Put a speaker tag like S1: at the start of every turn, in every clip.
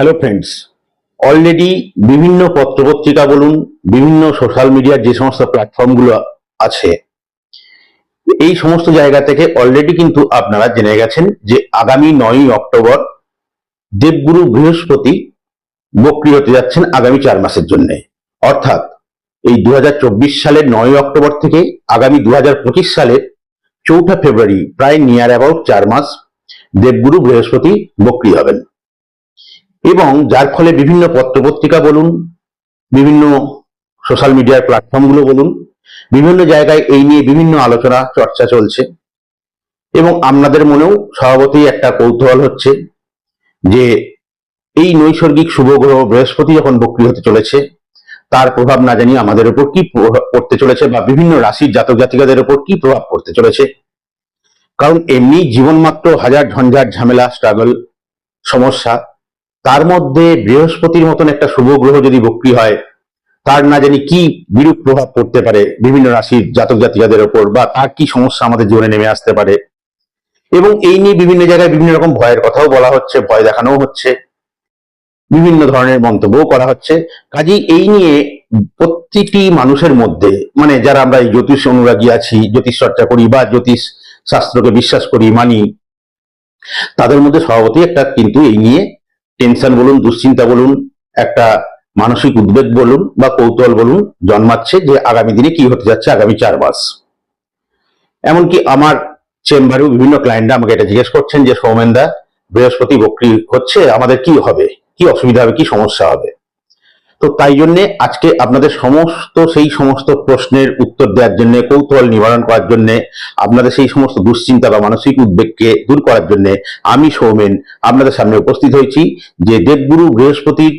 S1: Hello friends already বিভিন্ন পত্রপত্রিকা বলুন, বিভিন্ন সোশ্যাল মিডিয়ার যে সমস্ত প্ল্যাটফর্মগুলো আছে, এই সমস্ত জায়গা থেকে অলরেডি কিন্তু আপনারা জেনে গেছেন যে আগামী নয়ই অক্টোবর দেবগুরু বৃহস্পতি বক্রি হতে যাচ্ছেন আগামী চার মাসের জন্য। অর্থাৎ এই দু হাজার চব্বিশ সালের নয় অক্টোবর থেকে আগামী দু হাজার পঁচিশ সালের চৌঠা ফেব্রুয়ারি, প্রায় নিয়ার অ্যাবাউট চার মাস, দেবগুরু বৃহস্পতি বক্রি হবেন। এবং যার ফলে বিভিন্ন পত্রপত্রিকা বলুন, বিভিন্ন সোশ্যাল মিডিয়ার প্ল্যাটফর্মগুলো বলুন, বিভিন্ন জায়গায় এই নিয়ে বিভিন্ন আলোচনা, চর্চা চলছে। এবং আপনাদের মনেও স্বভাবতই একটা কৌতূহল হচ্ছে যে এই নৈসর্গিক শুভ গ্রহ বৃহস্পতি যখন বক্রি হতে চলেছে, তার প্রভাব না জানি আমাদের উপর কি পড়তে চলেছে বা বিভিন্ন রাশির জাতক জাতিকাদের উপর কি প্রভাব পড়তে চলেছে। কারণ এমনি জীবন মাত্র হাজার ঝঞ্ঝাট ঝামেলা স্ট্রাগল সমস্যা তার মধ্যে বৃহস্পতির মতন একটা শুভ গ্রহ যদি বক্রি হয়, তার না জানি কি বিরূপ প্রভাব পড়তে পারে বিভিন্ন রাশির জাতক জাতিকাদের ওপর বা তার কি সমস্যা আমাদের জীবনে নেমে আসতে পারে। এবং এই নিয়ে বিভিন্ন জায়গায় বিভিন্ন রকম ভয়ের কথাও বলা হচ্ছে, ভয় দেখানোও হচ্ছে, বিভিন্ন ধরনের মন্তব্যও করা হচ্ছে। কাজেই এই নিয়ে প্রত্যেকটি মানুষের মধ্যে মানে যারা আমরা এই জ্যোতিষ অনুরাগী আছি, জ্যোতিষ চর্চা করি বা জ্যোতিষ শাস্ত্রকে বিশ্বাস করি, মানি, তাদের মধ্যে স্বভাবতই একটা কিন্তু এই নিয়ে টেনশন বলুন, দুশ্চিন্তা বলুন, একটা মানসিক উদ্বেগ বলুন বা কৌতূহল বলুন জন্মাচ্ছে যে আগামী দিনে কি হতে যাচ্ছে আগামী চার মাস। এমনকি আমার চেম্বারেও বিভিন্ন ক্লায়েন্টরা আমাকে এটা জিজ্ঞেস করছেন যে সৌমেনদা বৃহস্পতি বক্রি হচ্ছে, আমাদের কি হবে? কি অসুবিধা হবে? কি সমস্যা হবে? তো তাই জন্যে আজকে আপনাদের সমস্ত, সেই সমস্ত প্রশ্নের উত্তর দেওয়ার জন্য, কৌতূহল নিবারণ করার জন্য, আপনাদের সেই সমস্ত দুশ্চিন্তা বা মানসিক উদ্বেগকে দূর করার জন্য আমি সৌমেন আপনাদের সামনে উপস্থিত হয়েছি যে দেবগুরু বৃহস্পতির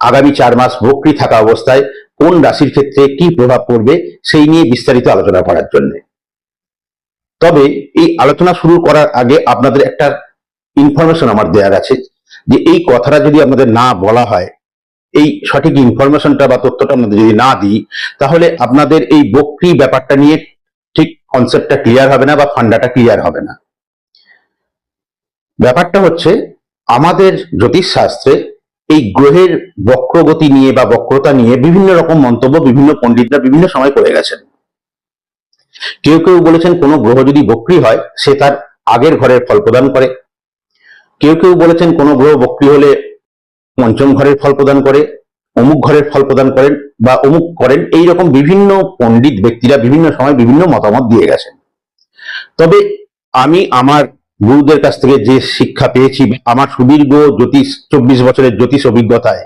S1: আগামী চার মাস বক্রি থাকা অবস্থায় কোন রাশির ক্ষেত্রে কি প্রভাব পড়বে সেই নিয়ে বিস্তারিত আলোচনা করার জন্য। তবে এই আলোচনা শুরু করার আগে আপনাদের একটা ইনফরমেশন আমার দেওয়ার আছে যে এই কথাটা যদি আপনাদের না বলা হয় এই সঠিক ইনফরমেশনটা বা তথ্যটা আপনাদের যদি না দিই, তাহলে আপনাদের এই বক্রি ব্যাপারটা নিয়ে ঠিক কনসেপ্টটা ক্লিয়ার হবে না বা ফান্ডাটা ক্লিয়ার হবে না। ব্যাপারটা হচ্ছে, আমাদের জ্যোতিষ শাস্ত্রে এই গ্রহের বক্রগতি নিয়ে বা বক্রতা নিয়ে বিভিন্ন রকম মন্তব্য বিভিন্ন পণ্ডিতরা বিভিন্ন সময় করে গেছেন। কেউ কেউ বলেছেন কোনো গ্রহ যদি বক্রি হয়, সে তার আগের ঘরের ফল প্রদান করে। কেউ কেউ বলেছেন কোনো গ্রহ বক্রি হলে পঞ্চম ঘরের ফল প্রদান করে, অমুক ঘরের ফল প্রদান করেন বা অমুক করেন এই রকম বিভিন্ন পণ্ডিত ব্যক্তিরা বিভিন্ন সময় বিভিন্ন মতামত দিয়ে গেছেন। তবে আমি আমার গুরুদের কাছ থেকে যে শিক্ষা পেয়েছি, আমার সুদীর্ঘ জ্যোতিষ, চব্বিশ বছরের জ্যোতিষ অভিজ্ঞতায়,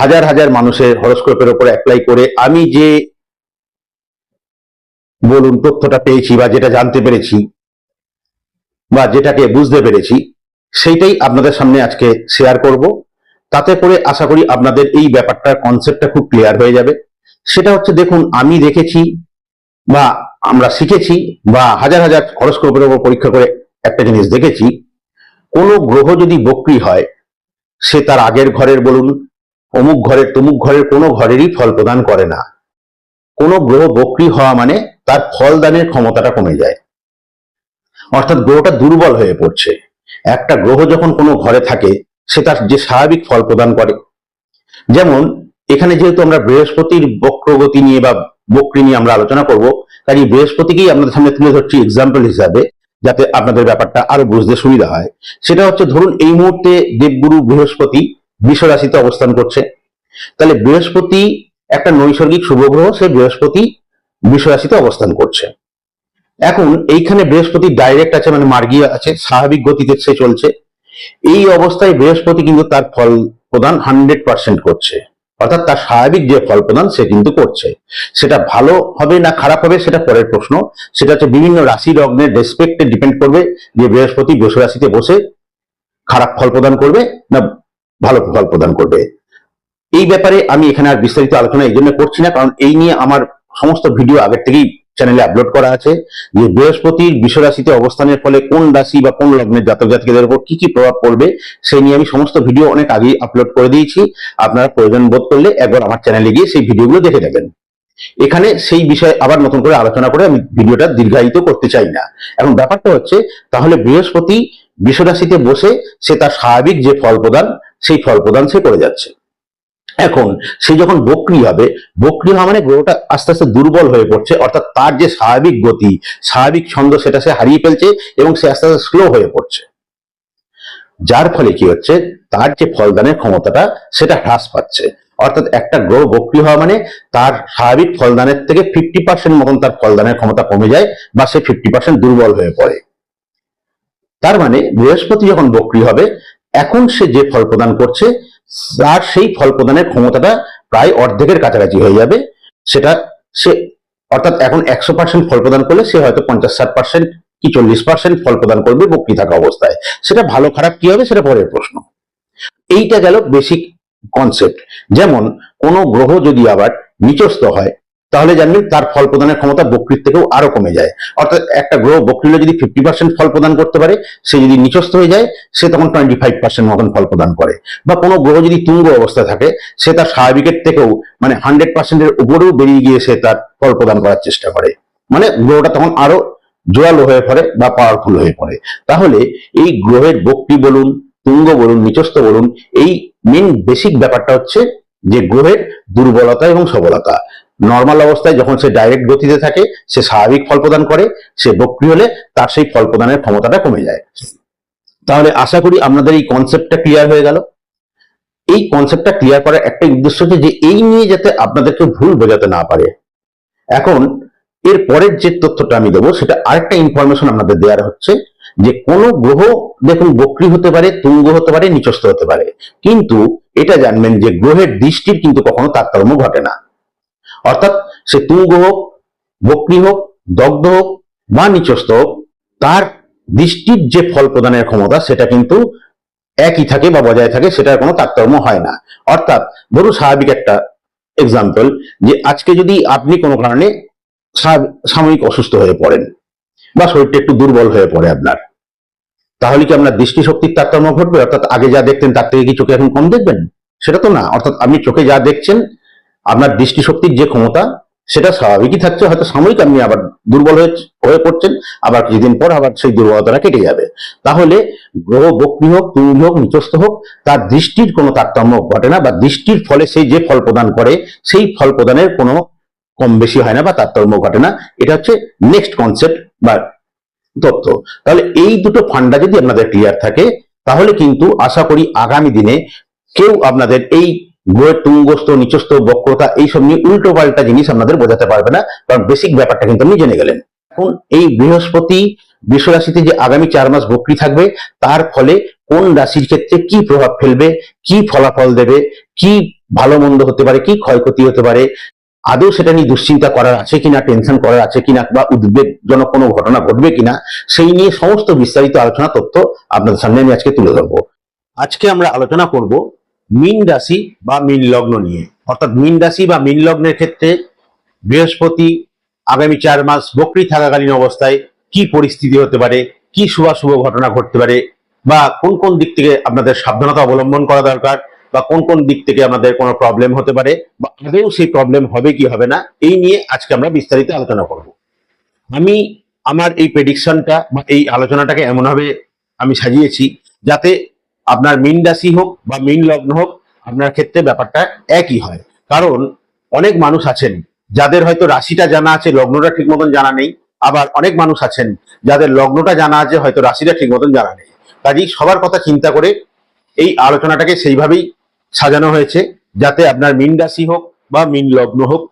S1: হাজার হাজার মানুষের হরস্কোপের ওপর অ্যাপ্লাই করে আমি যে বলুন তথ্যটা পেয়েছি বা যেটা জানতে পেরেছি বা যেটাকে বুঝতে পেরেছি, সেইটাই আপনাদের সামনে আজকে শেয়ার করব। তাতে করে আশা করি আপনাদের এই ব্যাপারটার কনসেপ্টটা খুব ক্লিয়ার হয়ে যাবে। সেটা হচ্ছে দেখুন, আমি দেখেছি বা আমরা শিখেছি বা হাজার হাজার হরস্কোপের উপর পরীক্ষা করে একটা জিনিস দেখেছি, কোনো গ্রহ যদি বক্রি হয়, সে তার আগের ঘরের বলুন, অমুক ঘরের তমুক ঘরের কোনো ঘরেরই ফল প্রদান করে না। কোনো গ্রহ বক্রি হওয়া মানে তার ফলদানের ক্ষমতাটা কমে যায়। অর্থাৎ গ্রহটা দুর্বল হয়ে পড়ছে। একটা গ্রহ যখন কোনো ঘরে থাকে সে তার যে স্বাভাবিক ফল প্রদান করে। যেমন, এখানে যেহেতু আমরা বৃহস্পতির বক্রগতি নিয়ে বা বক্রি নিয়ে আমরা আলোচনা করব কাজে বৃহস্পতিকেই আপনাদের সামনে তুলে ধরছি এক্সাম্পল হিসাবে, যাতে আপনাদের ব্যাপারটা আরও বুঝতে সুবিধা হয়। সেটা হচ্ছে, ধরুন, এই মুহূর্তে দেবগুরু বৃহস্পতি বৃষ রাশিতে অবস্থান করছে। তাহলে বৃহস্পতি একটা নৈসর্গিক শুভ গ্রহ সে বৃহস্পতি বৃষ রাশিতে অবস্থান করছে। এখন, এইখানে বৃহস্পতি ডাইরেক্ট আছে মানে মার্গীয় আছে, স্বাভাবিক গতিতে সে চলছে। এই অবস্থায় বৃহস্পতি কিন্তু তার ফল প্রদান হান্ড্রেড পার্সেন্ট করছে। অর্থাৎ তার স্বাভাবিক যে ফল প্রদান সে কিন্তু করছে। সেটা ভালো হবে না খারাপ হবে সেটা পরের প্রশ্ন। সেটা হচ্ছে বিভিন্ন রাশি লগ্নের রেসপেক্টে ডিপেন্ড করবে যে বৃহস্পতি বৃষ রাশিতে বসে খারাপ ফল প্রদান করবে না ভালো ফল প্রদান করবে। এই ব্যাপারে আমি এখানে আর বিস্তারিত আলোচনা এই জন্য করছি না, কারণ এই নিয়ে আমার সমস্ত ভিডিও আগের থেকেই চ্যানেলে আপলোড করা আছে যে বৃহস্পতির বিশ্ব রাশিতে অবস্থানের ফলে কোন রাশি বা কোন লগ্নের জাতক জাতিকাদের উপর কি কি প্রভাব পড়বে, সেই নিয়ে আমি সমস্ত ভিডিও অনেক আগেই আপলোড করে দিয়েছি। আপনারা প্রয়োজন বোধ করলে একবার আমার চ্যানেলে গিয়ে সেই ভিডিওগুলো দেখে যাবেন এখানে সেই বিষয়ে আবার নতুন করে আলোচনা করে আমি ভিডিওটা দীর্ঘায়িত করতে চাই না। এখন ব্যাপারটা হচ্ছে, তাহলে বৃহস্পতি বিশ্বরাশিতে বসে সে তার স্বাভাবিক যে ফল প্রদান, সেই ফল প্রদান সে করে যাচ্ছে। এখন সে যখন বক্রি হবে, বক্রি হওয়া মানে গ্রহটা আস্তে আস্তে দুর্বল হয়ে পড়ছে, অর্থাৎ তার যে স্বাভাবিক গতি, স্বাভাবিক ছন্দ সেটা সে হারিয়ে ফেলছে এবং সে আস্তে আস্তে স্লো হয়ে পড়ছে। যার ফলে কি হচ্ছে? তার যে ফলদানের ক্ষমতাটা, সেটা হ্রাস পাচ্ছে। অর্থাৎ একটা গ্রহ বক্রি হওয়া মানে তার স্বাভাবিক ফলদানের থেকে ফিফটি পার্সেন্ট মতন তার ফলদানের ক্ষমতা কমে যায় বা সে ফিফটি পার্সেন্ট দুর্বল হয়ে পড়ে। তার মানে বৃহস্পতি যখন বক্রি হবে, এখন সে যে ফল প্রদান করছে তার সেই ফল প্রদানের ক্ষমতাটা প্রায় অর্ধেকের কাছাকাছি হয়ে যাবে। সেটা সে, অর্থাৎ এখন একশো পার্সেন্ট ফল প্রদান করলে সে হয়তো পঞ্চাশ ষাট পার্সেন্ট কি চল্লিশ পার্সেন্ট ফল প্রদান করবে বক্রি থাকা অবস্থায়। সেটা ভালো খারাপ কি হবে সেটা পরের প্রশ্ন। এইটা গেল বেসিক কনসেপ্ট যেমন কোনো গ্রহ যদি আবার নিচস্থ হয় তাহলে জানবেন তার ফল প্রদানের ক্ষমতা বক্রির থেকেও আরও কমে যায়। অর্থাৎ একটা গ্রহ বক্রি হলে যদি ফিফটি পার্সেন্ট ফল প্রদান করতে পারে, সে যদি নিচস্থ হয়ে যায়, সে তখন টোয়েন্টি ফাইভ পার্সেন্ট মতন ফল প্রদান করে। বা কোনো গ্রহ যদি তুঙ্গ অবস্থায় থাকে, সে তার স্বাভাবিকের থেকেও মানে হান্ড্রেড পার্সেন্টের উপরেও বেরিয়ে গিয়ে সে তার ফল প্রদান করার চেষ্টা করে। মানে গ্রহটা তখন আরও জোরালো হয়ে পড়ে বা পাওয়ারফুল হয়ে পড়ে। তাহলে এই গ্রহের বক্রি বলুন, তুঙ্গ বলুন, নিচস্থ বলুন, এই মেন বেসিক ব্যাপারটা হচ্ছে যে গ্রহের দুর্বলতা এবং সবলতা। নর্মাল অবস্থায় যখন সে ডাইরেক্ট গতিতে থাকে, সে স্বাভাবিক ফল প্রদান করে, সে বক্রি হলে তার সেই ফল প্রদানের ক্ষমতাটা কমে যায়। তাহলে আশা করি আপনাদের এই কনসেপ্টটা ক্লিয়ার হয়ে গেল। এই কনসেপ্টটা ক্লিয়ার করার একটা উদ্দেশ্য হচ্ছে যে এই নিয়ে যাতে আপনাদেরকে ভুল বোঝাতে না পারে। এখন, এর পরের যে তথ্যটা আমি দেবো, সেটা আরেকটা ইনফরমেশন আপনাদের দেওয়ার হচ্ছে যে কোন গ্রহ দেখুন, বক্রি হতে পারে, তুঙ্গ হতে পারে, নিচস্থ হতে পারে। কিন্তু এটা জানবেন যে গ্রহের দৃষ্টির কিন্তু কখনো তারতম্য ঘটে না। অর্থাৎ সে তুঙ্গ হোক, বক্রি হোক, দগ্ধ হোক, বা নিচস্থ হোক, তার দৃষ্টির যে ফল প্রদানের ক্ষমতা, সেটা কিন্তু একই থাকে বা বজায় থাকে, সেটার কোনো তারতম্য হয় না। অর্থাৎ ধরুন স্বাভাবিক একটা এক্সাম্পল যে আজকে যদি আপনি কোনো কারণে সাময়িক অসুস্থ হয়ে পড়েন, বা শরীরটা একটু দুর্বল হয়ে পড়ে আপনার, তাহলে কি আপনার দৃষ্টিশক্তির তারতম্য ঘটবে? অর্থাৎ আগে যা দেখতেন, তার থেকে কি চোখে এখন কম দেখবেন? সেটা তো না। অর্থাৎ আপনি চোখে যা দেখছেন আপনার দৃষ্টিশক্তির যে ক্ষমতা, সেটা স্বাভাবিকই থাকছে, হয়তো সাময়িক আপনি আবার দুর্বল হয়ে পড়ছেন, আবার কিছুদিন পর আবার সেই দুর্বলতাটা কেটে যাবে। তাহলে গ্রহ বক্রি হোক তুঙ্গি হোক, নিচস্থ হোক, তার দৃষ্টির কোনো তারতম্য ঘটে না, বা দৃষ্টির ফলে সেই যে ফল প্রদান করে, সেই ফল প্রদানের কোনো কম বেশি হয় না, বা তারতম্য ঘটে না। এটা হচ্ছে নেক্সট কনসেপ্ট বা তথ্য তাহলে এই দুটো ফান্ডা যদি আপনাদের ক্লিয়ার থাকে, তাহলে কিন্তু আশা করি আগামী দিনে কেউ আপনাদের এই গ্রহের তুঙ্গস্থ নিচস্থ, বক্রতা, এইসব নিয়ে উল্টো পাল্টা জিনিস আপনাদের বোঝাতে পারবে না, কারণ বেসিক ব্যাপারটা কিন্তু আপনি জেনে গেলেন। এখন এই বৃহস্পতি বৃষ রাশিতে যে আগামী চার মাস বক্রি থাকবে, তার ফলে কোন রাশির ক্ষেত্রে কি প্রভাব ফেলবে, কি ফলাফল দেবে, কি ভালো মন্দ হতে পারে, কি ক্ষয়ক্ষতি হতে পারে, আদৌ সেটা নিয়ে দুশ্চিন্তা করার আছে কিনা টেনশন করার আছে কিনা, বা উদ্বেগজনক কোনো ঘটনা ঘটবে কিনা, সেই নিয়ে সমস্ত বিস্তারিত আলোচনা তথ্য আপনাদের সামনে আমি আজকে তুলে ধরবো। আজকে আমরা আলোচনা করব মীন রাশি বা মীন লগ্ন নিয়ে। অর্থাৎ মীন রাশি বা মীন লগ্নের ক্ষেত্রে বৃহস্পতি আগামী চার মাস বকরি থাকাকালীন অবস্থায় কি পরিস্থিতি হতে পারে, কি শুভাশুভ ঘটনা ঘটতে পারে, বা কোন কোন দিক থেকে আপনাদের সাবধানতা অবলম্বন করা দরকার, বা কোন কোন দিক থেকে আমাদের কোনো প্রবলেম হতে পারে, বা আগেও সেই প্রবলেম হবে কি হবে না, এই নিয়ে আজকে আমরা বিস্তারিত আলোচনা করব। আমি আমার এই প্রেডিকশনটা বা এই আলোচনাটাকে এমনভাবে আমি সাজিয়েছি যাতে আপনার মিন রাশি হোক বা মিন লগ্ন হোক, আপনার ক্ষেত্রে ব্যাপারটা একই হয়। কারণ অনেক মানুষ আছেন যাদের হয়তো রাশিটা জানা আছে, লগ্নটা ঠিক মতন জানা নেই। আবার অনেক মানুষ আছেন যাদের লগ্নটা জানা আছে, হয়তো রাশিটা ঠিক মতন জানা নেই। কাজেই সবার কথা চিন্তা করে এই আলোচনাটাকে সেইভাবেই সাজানো হয়েছে, যাতে আপনার মিন রাশি হোক বা মিন লগ্ন হোক,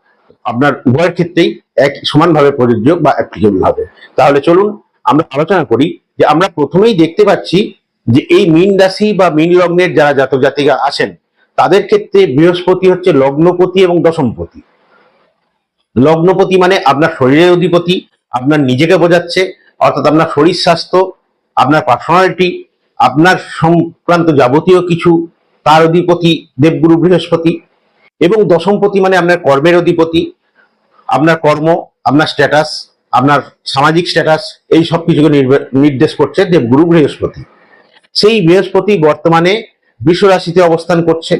S1: আপনার উভয়ের ক্ষেত্রেই এক সমানভাবে প্রযোজ্য বা অ্যাপ্লিকেবল হবে তাহলে চলুন আমরা আলোচনা করি যে আমরা প্রথমেই দেখতে পাচ্ছি যে এই মিন রাশি বা মিন লগ্নের যারা জাতক জাতিকা আছেন, তাদের ক্ষেত্রে বৃহস্পতি হচ্ছে লগ্নপতি এবং দশমপতি। লগ্নপতি মানে আপনার শরীরের অধিপতি, আপনার নিজেকে বোঝাচ্ছে, অর্থাৎ আপনার শরীর স্বাস্থ্য, আপনার পার্সোনালিটি আপনার সংক্রান্ত যাবতীয় কিছু, তার অধিপতি দেবগুরু বৃহস্পতি। এবং দশমপতি মানে আপনার কর্মের অধিপতি, আপনার কর্ম, আপনার স্ট্যাটাস আপনার সামাজিক স্ট্যাটাস এই সব কিছুকে নির্দেশ করছে দেবগুরু বৃহস্পতি। সেই বৃহস্পতি বর্তমানে বৃষ রাশিতে অবস্থান করছে।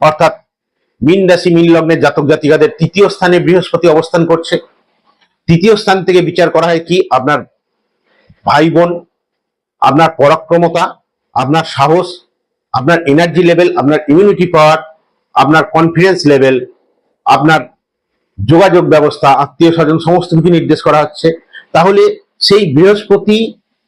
S1: অর্থাৎ মিন রাশি, মিন লগ্নের জাতক জাতিকাদের তৃতীয় স্থানে বৃহস্পতি অবস্থান করছে। তৃতীয় স্থান থেকে বিচার করা হয় কি? আপনার ভাই বোন, আপনার পরাক্রমতা, আপনার সাহস, আপনার এনার্জি লেভেল আপনার ইমিউনিটি পাওয়ার আপনার কনফিডেন্স লেভেল আপনার যোগাযোগ ব্যবস্থা, আত্মীয় স্বজন, সমস্ত কিছু নির্দেশ করা হচ্ছে। তাহলে সেই বৃহস্পতি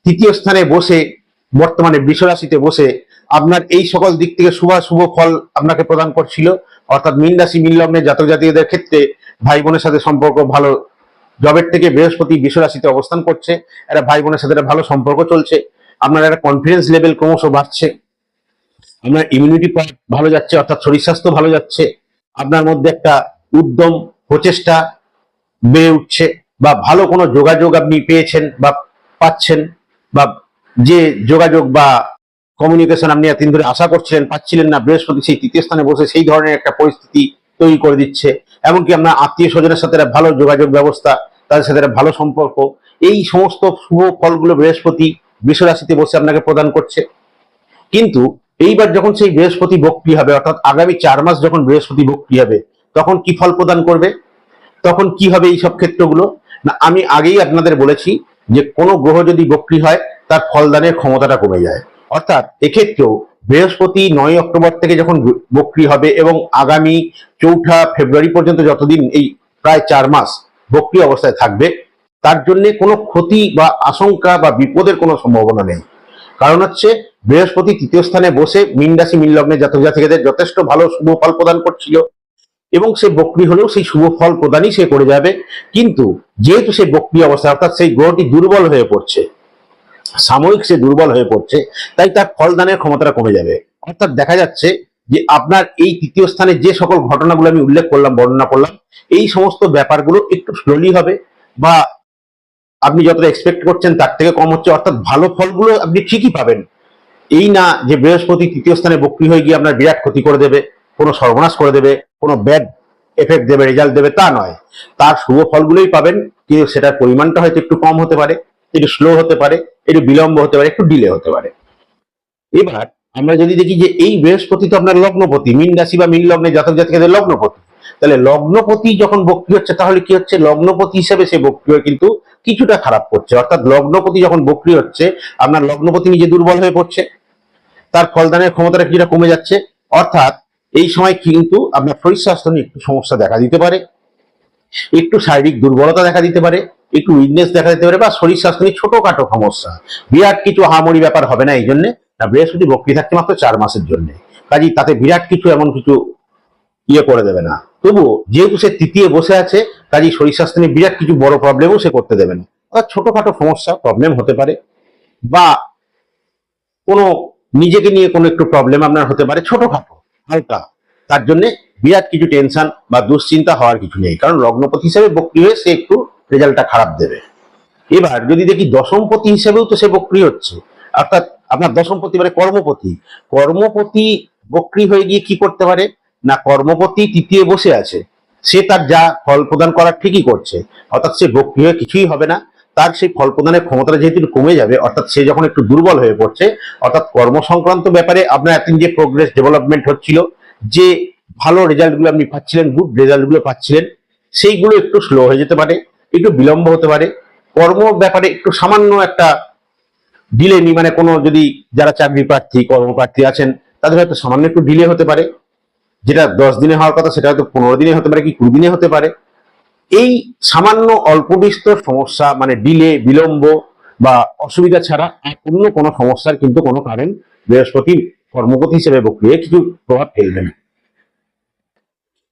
S1: তৃতীয় স্থানে বসে বর্তমানে বৃষরাশিতে বসে আপনার এই সকল দিক থেকে শুভ শুভ ফল আপনাকে প্রদান করছিল। অর্থাৎ মীন রাশি, মীন লগ্নের জাতক জাতিদের ক্ষেত্রে ভাই বোনের সাথে সম্পর্ক ভালো। জবের থেকে বৃহস্পতি বৃষরাশিতে অবস্থান করছে। একটা ভাই বোনের সাথে একটা ভালো সম্পর্ক চলছে। আপনার একটা কনফিডেন্স লেভেল ক্রমশ বাড়ছে। আপনার ইমিউনিটি পাওয়ার ভালো যাচ্ছে, অর্থাৎ শরীর স্বাস্থ্য ভালো যাচ্ছে। আপনার মধ্যে একটা উদ্যম, প্রচেষ্টা বেড়ে উঠছে বা ভালো কোনো যোগাযোগ আপনি পেয়েছেন বা পাচ্ছেন বা যে যোগাযোগ বা কমিউনিকেশন আপনি এতদিন ধরে আশা করছিলেন, পাচ্ছিলেন না, বৃহস্পতি সেই তৃতীয় স্থানে বসে সেই ধরনের একটা পরিস্থিতি তৈরি করে দিচ্ছে, এমনকি আপনার আত্মীয় স্বজনের সাথে ভালো যোগাযোগ ব্যবস্থা, তাদের সাথে ভালো সম্পর্ক, এই সমস্ত শুভ ফলগুলো বৃহস্পতি বিশ্বরাশিতে বসে আপনাকে প্রদান করছে। কিন্তু এইবার যখন সেই বৃহস্পতি বক্রি হবে, অর্থাৎ আগামী চার মাস যখন বৃহস্পতি বক্রি হবে, তখন কি ফল প্রদান করবে? তখন কি হবে এই সব ক্ষেত্রগুলো? না, আমি আগেই আপনাদের বলেছি যে কোনো গ্রহ যদি বক্রি হয় তার ফলদানের ক্ষমতাটা কমে যায়। অর্থাৎ এক্ষেত্রেও বৃহস্পতি নয় অক্টোবর থেকে যখন বক্রি হবে এবং আগামী চৌঠা ফেব্রুয়ারি পর্যন্ত যতদিন এই প্রায় চার মাস বক্রি অবস্থায় থাকবে, তার জন্য কোনো ক্ষতি বা আশঙ্কা বা বিপদের কোনো সম্ভাবনা নেই। কারণ হচ্ছে বৃহস্পতি তৃতীয় স্থানে বসে মিন রাশি, মিন লগ্নে জাতক জাতিকাদের যথেষ্ট ভালো শুভ ফল প্রদান করছিল এবং সে বক্রি হলেও সেই শুভ ফল প্রদানই সে করে যাবে। কিন্তু যেহেতু সে বক্রি অবস্থা অর্থাৎ সেই গ্রহটি দুর্বল হয়ে পড়ছে সাময়িক সে দুর্বল হয়ে পড়ছে, তাই তার ফলদানের ক্ষমতাটা কমে যাবে। অর্থাৎ দেখা যাচ্ছে যে আপনার এই তৃতীয় স্থানে যে সকল ঘটনাগুলো আমি উল্লেখ করলাম, বর্ণনা করলাম, এই সমস্ত ব্যাপারগুলো একটু স্লোলি হবে বা আপনি যতটা এক্সপেক্ট করছেন তার থেকে কম হচ্ছে। অর্থাৎ ভালো ফলগুলো আপনি ঠিকই পাবেন। এই না যে বৃহস্পতি তৃতীয় স্থানে বক্রি হয়ে গিয়ে আপনার বিরাট ক্ষতি করে দেবে, কোনো সর্বনাশ করে দেবে, কোনো ব্যাড এফেক্ট দেবে রেজাল্ট দেবে, তা নয়। তার শুভ ফলগুলোই পাবেন, কিন্তু সেটার পরিমাণটা হয়তো একটু কম হতে পারে। একটু স্লো হতে পারে, একটু বিলম্ব হতে পারে, একটু ডিলে হতে পারে। এবার আমরা যদি দেখি যে এই বৃহস্পতি তো আপনার লগ্নপতি, মিন রাশি বা মিন লগ্নে জাতক জাতিকাদের লগ্নপতি। তাহলে লগ্নপতি যখন বক্রি হচ্ছে, তাহলে কি হচ্ছে? লগ্নপতি হিসেবে সে বক্রি কিন্তু কিছুটা খারাপ করছে। অর্থাৎ লগ্নপতি যখন বক্রি হচ্ছে, আপনার লগ্নপতি নিজে দুর্বল হয়ে পড়ছে। তার ফলদানের ক্ষমতাটা কিছুটা কমে যাচ্ছে। অর্থাৎ এই সময় কিন্তু আপনার শরীর স্বাস্থ্য নিয়ে একটু সমস্যা দেখা দিতে পারে। একটু শারীরিক দুর্বলতা দেখা দিতে পারে। একটু উইকনেস দেখা দিতে পারে বা শরীর স্বাস্থ্য নিয়ে ছোটখাটো সমস্যা। বিরাট কিছু হামরি ব্যাপার হবে না এই জন্য। না, বৃহস্পতি বক্রি থাকছে মাত্র চার মাসের জন্য। কাজেই তাতে বিরাট কিছু এমন কিছু ইয়ে করে দেবে না। তবুও যেহেতু সে তৃতীয় বসে আছে, কাজেই শরীর স্বাস্থ্য নিয়ে বিরাট কিছু বড় প্রবলেমও সে করতে দেবে না। অর্থাৎ ছোটখাটো সমস্যা প্রবলেম হতে পারে বা কোনো নিজেকে নিয়ে কোনো একটু প্রবলেম আপনার হতে পারে ছোটখাটো, হালকা। তার জন্য বিরাট কিছু টেনশন বা দুশ্চিন্তা হওয়ার কিছু নেই। কারণ লগ্নপতি হিসেবে বক্রি হয়ে সে একটু রেজাল্টটা খারাপ দেবে। এবার যদি দেখি দশমপতি হিসেবেও তো সে বক্রি হচ্ছে, অর্থাৎ আপনার দশমপতি মানে কর্মপতি। কর্মপতি বক্রি হয়ে গিয়ে কি করতে পারে? না, কর্মপতি তৃতীয় বসে আছে। সে তার যা ফল প্রদান করার ঠিকই করছে, অর্থাৎ সে বক্রি হয়ে কিছুই হবে না। তার সেই ফল প্রদানের ক্ষমতাটা যেহেতু কমে যাবে, অর্থাৎ সে যখন একটু দুর্বল হয়ে পড়ছে, অর্থাৎ কর্ম সংক্রান্ত ব্যাপারে আপনার এতদিন যে প্রোগ্রেস ডেভেলপমেন্ট হচ্ছিল, যে ভালো রেজাল্টগুলো আপনি পাচ্ছিলেন গুড রেজাল্টগুলো পাচ্ছিলেন, সেইগুলো একটু স্লো হয়ে যেতে পারে। একটু বিলম্ব হতে পারে। কর্ম ব্যাপারে একটু সামান্য একটা ডিলে নি মানে কোনো যদি যারা চাকরি প্রার্থী, কর্মপ্রার্থী আছেন, তাদের হয়তো সামান্য একটু ডিলে হতে পারে। যেটা দশ দিনে হওয়ার কথা, সেটা হয়তো পনেরো দিনে হতে পারে কি কুড়ি দিনে হতে পারে। এই সামান্য অল্প বিস্তর সমস্যা মানে ডিলে বিলম্ব বা অসুবিধা ছাড়া অন্য কোনো সমস্যার কিন্তু কোনো কারণ বৃহস্পতি কর্মপতি হিসেবে বক্রিয়ে কিছু প্রভাব ফেলবে না।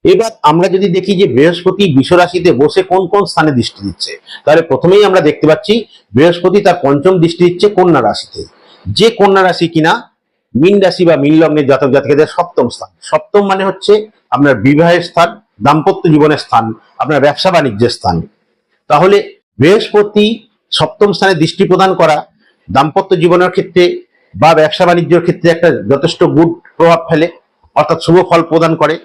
S1: এবার আমরা যদি দেখি যে বৃহস্পতি বিশ্বরাশিতে বসে কোন কোন স্থানে দৃষ্টি দিচ্ছে, তাহলে প্রথমেই আমরা দেখতে পাচ্ছি বৃহস্পতি তার পঞ্চম দৃষ্টি দিচ্ছে কন্যা রাশিতে। যে কন্যা রাশি কিনা, মিন রাশি বা মিন লগ্নের জাতক জাতিকাদের সপ্তম স্থান। সপ্তম মানে হচ্ছে আপনার বিবাহের স্থান, দাম্পত্য জীবনের স্থান, আপনার ব্যবসা বাণিজ্যের স্থান। তাহলে বৃহস্পতি সপ্তম স্থানে দৃষ্টি প্রদান করা দাম্পত্য জীবনের ক্ষেত্রে বা ব্যবসা বাণিজ্যের ক্ষেত্রে একটা যথেষ্ট গুড প্রভাব ফেলে, অর্থাৎ শুভ ফল প্রদান করে।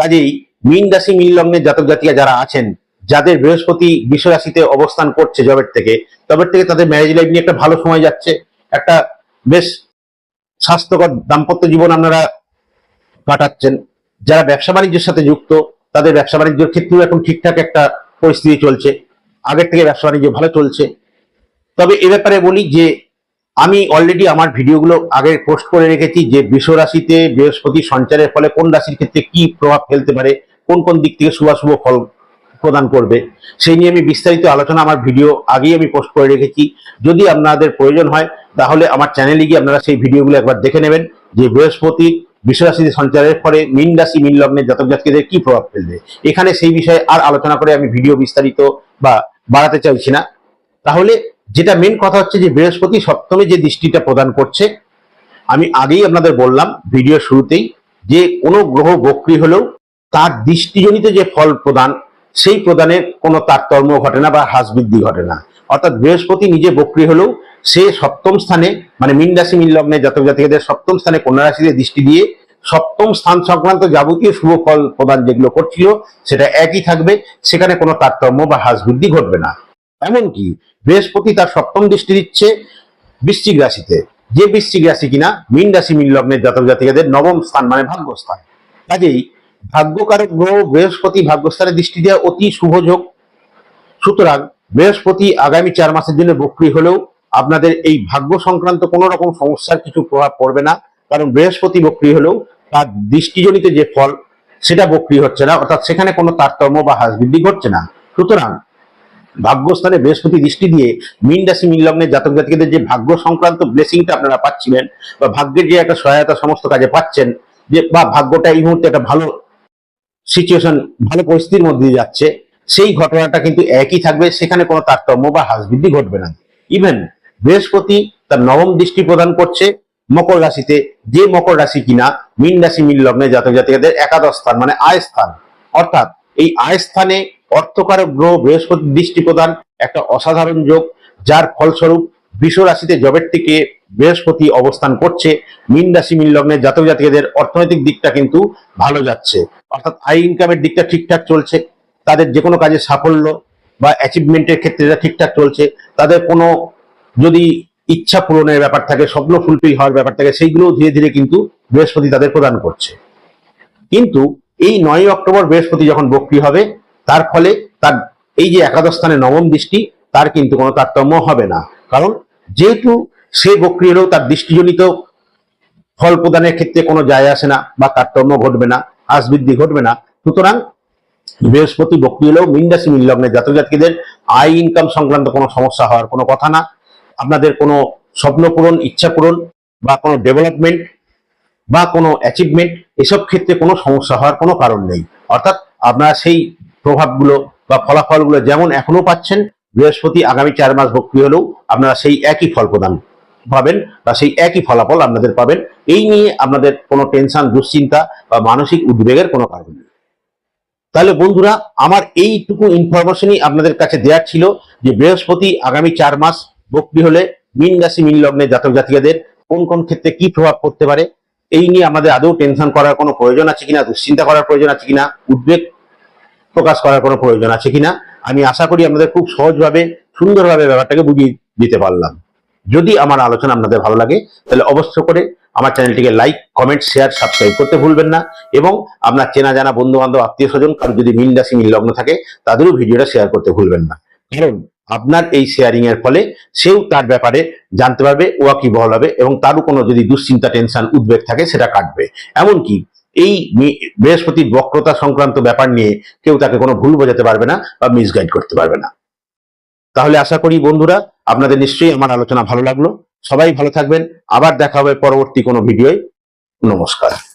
S1: কাজেই মিন রাশি, মিন লগ্নের জাতক জাতিকা যারা আছেন, যাদের বৃহস্পতি বিশ্ব রাশিতে অবস্থান করছে জবের থেকে, তবের থেকে তাদের ম্যারেজ লাইফ নিয়ে একটা ভালো সময় যাচ্ছে, একটা বেশ স্বাস্থ্যকর দাম্পত্য জীবন আপনারা কাটাচ্ছেন। যারা ব্যবসা বাণিজ্যের সাথে যুক্ত, তাদের ব্যবসা বাণিজ্যের ক্ষেত্রেও এখন ঠিকঠাক একটা পরিস্থিতি চলছে। আগের থেকে ব্যবসা বাণিজ্য ভালো চলছে। তবে এ ব্যাপারে বলি যে আমি অলরেডি আমার ভিডিওগুলো আগে পোস্ট করে রেখেছি যে বৃষ রাশিতে বৃহস্পতি সঞ্চারের ফলে কোন রাশির ক্ষেত্রে কি প্রভাব ফেলতে পারে, কোন কোন দিক থেকে শুভাশুভ ফল প্রদান করবে, সেই নিয়ে আমি বিস্তারিত আলোচনা আমার ভিডিও আগেই আমি পোস্ট করে রেখেছি। যদি আপনাদের প্রয়োজন হয়, তাহলে আমার চ্যানেলে গিয়ে আপনারা সেই ভিডিওগুলো একবার দেখে নেবেন যে বৃহস্পতি বিশ্বরাশিতে সঞ্চারের ফলে মীন রাশি, মীন লগ্নের জাতক জাতকদের কি প্রভাব ফেলবে। এখানে সেই বিষয়ে আর আলোচনা করে আমি ভিডিও বিস্তারিত বা বাড়াতে চাইছি না। তাহলে যেটা মেন কথা হচ্ছে যে বৃহস্পতি সপ্তমে যে দৃষ্টিটা প্রদান করছে, আমি আগেই আপনাদের বললাম ভিডিও শুরুতেই যে কোনো গ্রহ বক্রি হলেও তার দৃষ্টিজনিত যে ফল প্রদান, সেই প্রদানের কোনো তারতম্য ঘটে না বা হ্রাস বৃদ্ধি ঘটে না। অর্থাৎ বৃহস্পতি নিজে বক্রি হলেও সে সপ্তম স্থানে মানে মীন রাশি, মীন লগ্নে জাতক জাতিকাদের সপ্তম স্থানে কন্যা রাশিতে দৃষ্টি দিয়ে সপ্তম স্থান সংক্রান্ত যাবতীয় শুভ ফল প্রদান যেগুলো করছিল, সেটা একই থাকবে, সেখানে কোনো তারতম্য বা হ্রাস বৃদ্ধি ঘটবে না। এমনকি বৃহস্পতি তার সপ্তম দৃষ্টি দিচ্ছে বৃশ্চিক রাশিতে। যে বৃশ্চিক রাশি কিনা, মীন রাশি, মীন লগ্নের জাতক জাতিকাদের নবম স্থান মানে ভাগ্যস্থান। কাজেই ভাগ্যকারক গ্রহ বৃহস্পতি ভাগ্যস্থানে দৃষ্টি দেওয়া অতি শুভযোগ সুতরাং বৃহস্পতি আগামী চার মাসের জন্য বক্রি হলেও আপনাদের এই ভাগ্য সংক্রান্ত কোনো রকম সমস্যার কিছু প্রভাব পড়বে না। কারণ বৃহস্পতি বক্রি হলেও তার দৃষ্টিজনিত যে ফল, সেটা বক্রি হচ্ছে না। অর্থাৎ সেখানে কোনো তারতম্য বা হ্রাস বৃদ্ধি ঘটছে না। সুতরাং ভাগ্যস্থানে বৃহস্পতি দৃষ্টি দিয়ে মিন রাশি, মিন লগ্নের জাতক জাতিকাদের যে ভাগ্য সংক্রান্ত ব্লেসিংটা আপনারা পাচ্ছিলেন বা ভাগ্যের যে একটা সহায়তা সমস্ত কাজে পাচ্ছেন, যে বা ভাগ্যটা এই মুহূর্তে একটা ভালো সিচুয়েশন ভালো পরিস্থিতির মধ্যে দিয়ে যাচ্ছে, সেই ঘটনাটা কিন্তু একই থাকবে, সেখানে কোনো তারতম্য বা হ্রাস বৃদ্ধি ঘটবে না। ইভেন বৃহস্পতি তার নবম দৃষ্টি প্রদান করছে মকর রাশিতে, যে মকর রাশি কিনা মিন রাশি, মিন লগ্নে জাতক জাতিকাদের একাদশ স্থান মানে আয় স্থান। অর্থাৎ এই আয় স্থানে অর্থকারক গ্রহ বৃহস্পতি দৃষ্টি প্রদান একটা অসাধারণ যোগ, যার ফলস্বরূপ বৃষ রাশিতে জবের থেকে বৃহস্পতি অবস্থান করছে। মিন রাশি, মিন লগ্নের জাতক জাতিকাদের অর্থনৈতিক দিকটা কিন্তু ভালো যাচ্ছে। অর্থাৎ আয় ইনকামের দিকটা ঠিকঠাক চলছে। তাদের যে কোনো কাজে সাফল্য বা অ্যাচিভমেন্টের ক্ষেত্রে এটা ঠিকঠাক চলছে, তাদের কোনো যদি ইচ্ছা পূরণের ব্যাপার থাকে, স্বপ্ন ফুলফিল হওয়ার ব্যাপার থাকে সেইগুলো ধীরে ধীরে কিন্তু বৃহস্পতি তাদের প্রদান করছে। কিন্তু এই নয় অক্টোবর বৃহস্পতি যখন বক্রি হবে তার ফলে তার এই যে একাদশ স্থানে নবম দৃষ্টি, তার কিন্তু কোনো তারতম্য হবে না। কারণ যেহেতু সে বক্রি হলেও তার দৃষ্টিজনিত ফল প্রদানের ক্ষেত্রে কোনো যায় আসে না বা তারতম্য ঘটবে না, হ্রাস বৃদ্ধি ঘটবে না। সুতরাং বৃহস্পতি বক্রি হলেও মিন রাশি, মিন লগ্নের জাতক জাতকিদের আয় ইনকাম সংক্রান্ত কোনো সমস্যা হওয়ার কোনো কথা না। আপনাদের কোনো স্বপ্ন পূরণ, ইচ্ছা পূরণ বা কোনো ডেভেলপমেন্ট বা কোনো অ্যাচিভমেন্ট এসব ক্ষেত্রে কোনো সমস্যা হওয়ার কোনো কারণ নেই। অর্থাৎ আপনারা সেই প্রভাবগুলো বা ফলাফলগুলো যেমন এখনও পাচ্ছেন, বৃহস্পতি আগামী চার মাস বক্রি হলেও আপনারা সেই একই ফল প্রদান পাবেন বা সেই একই ফলাফল আপনাদের পাবেন। এই নিয়ে আপনাদের কোনো টেনশন, দুশ্চিন্তা বা মানসিক উদ্বেগের কোনো কারণ নেই। তাহলে বন্ধুরা, আমার এইটুকু ইনফরমেশনই আপনাদের কাছে দেওয়ার ছিল যে বৃহস্পতি আগামী চার মাস বক্রি হলে মিন রাশি, মিন লগ্নে জাতক জাতিকাদের কোন কোন ক্ষেত্রে কি প্রভাব পড়তে পারে, এই নিয়ে আমাদের আদৌ টেনশন করার কোনো প্রয়োজন আছে কিনা, দুশ্চিন্তা করার প্রয়োজন আছে কিনা, উদ্বেগ প্রকাশ করার কোনো প্রয়োজন আছে কিনা, আমি আশা করি আপনাদের খুব সহজভাবে, সুন্দরভাবে ব্যাপারটাকে বুঝিয়ে দিতে পারলাম। যদি আমার আলোচনা আপনাদের ভালো লাগে, তাহলে অবশ্য করে আমার চ্যানেলটিকে লাইক, কমেন্ট, শেয়ার, সাবস্ক্রাইব করতে ভুলবেন না এবং আপনার চেনা জানা বন্ধু বান্ধব আত্মীয় স্বজন কারণ যদি মিন রাশি মিন লগ্ন থাকে, তাদেরও ভিডিওটা শেয়ার করতে ভুলবেন না। কারণ আপনার এই শেয়ারিং এর ফলে সেও তার ব্যাপারে জানতে পারবে ওয়াকিবহল হবে এবং তারও কোনো যদি দুশ্চিন্তা টেনশন উদ্বেগ থাকে, সেটা কাটবে। এমনকি এই বৃহস্পতির বক্রতা সংক্রান্ত ব্যাপার নিয়ে কেউ তাকে কোনো ভুল বোঝাতে পারবে না বা মিসগাইড করতে পারবে না। তাহলে আশা করি বন্ধুরা, আপনাদের নিশ্চয়ই আমার আলোচনা ভালো লাগল। সবাই ভালো থাকবেন। আবার দেখা হবে পরবর্তী কোনো ভিডিওয়। নমস্কার।